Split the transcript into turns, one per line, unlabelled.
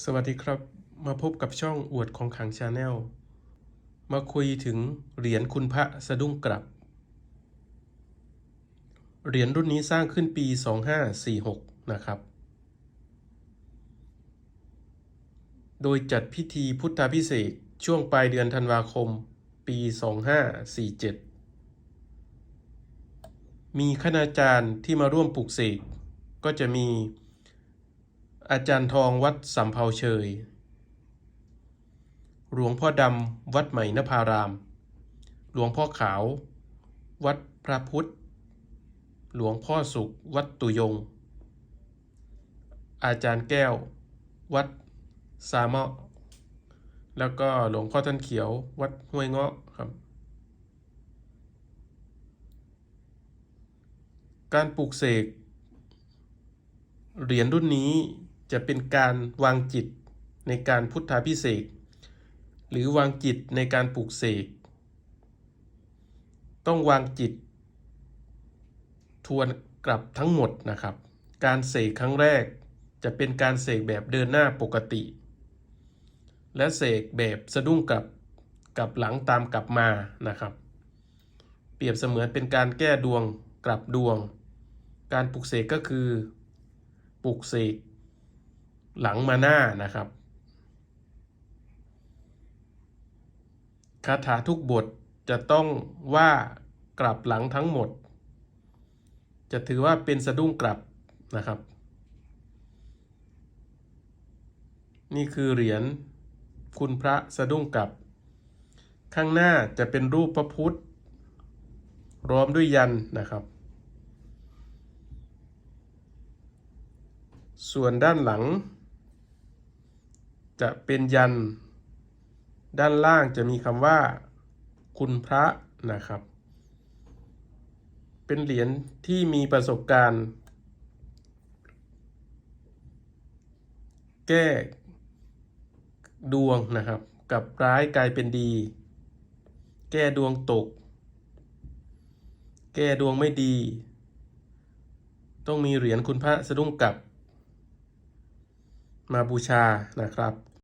สวัสดีครับ มาพบกับช่องอวดของขังชาแนล มาคุยถึงเหรียญคุณพระสะดุ้งกลับ เหรียญรุ่นนี้สร้างขึ้นปี 2546 นะครับ โดยจัดพิธีพุทธาพิเศษช่วงปลายเดือนธันวาคม ปี 2547 มีคณาจารย์ที่มาร่วมปลุกเสกก็จะมี อาจารย์ทองวัดสำเภาเชย หลวงพ่อดำวัดใหม่นภาราม หลวงพ่อขาว วัดพระพุทธ หลวงพ่อสุข วัดตุยง อาจารย์แก้ว วัดสาเมาะแล้วก็หลวงพ่อท่านเขียว วัดห้วยเงาะครับ การปลูกเสกเหรียญรุ่นนี้ จะเป็นการวางจิตในการพุทธาพิเศษหรือวางจิตในการปลูกเสก ต้องวางจิต ทวนกลับทั้งหมดนะครับ การเสกครั้งแรกจะเป็นการเสกแบบเดินหน้าปกติ และเสกแบบสะดุ้งกลับกลับหลังตามกลับมานะครับ เปรียบเสมือนเป็นการแก้ดวงกลับดวง การปลุกเสกก็คือปลุกเสก หลังมาหน้านะครับ คาถาทุกบทจะต้องว่ากลับหลังทั้งหมด จะถือว่าเป็นสะดุ้งกลับนะครับ นี่คือเหรียญคุณพระสะดุ้งกลับ ข้างหน้าจะเป็นรูปพระพุทธร้อมด้วยยันนะครับ ส่วนด้านหลัง จะเป็นยัน ด้านล่างจะมีคำว่า คุณพระนะครับ เป็นเหรียญที่มีประสบการณ์ แก้ดวงนะครับ กับร้ายกลายเป็นดี แก้ดวงตก แก้ดวงไม่ดี ต้องมีเหรียญคุณพระสะดุ้งกลับ มาบูชานะครับ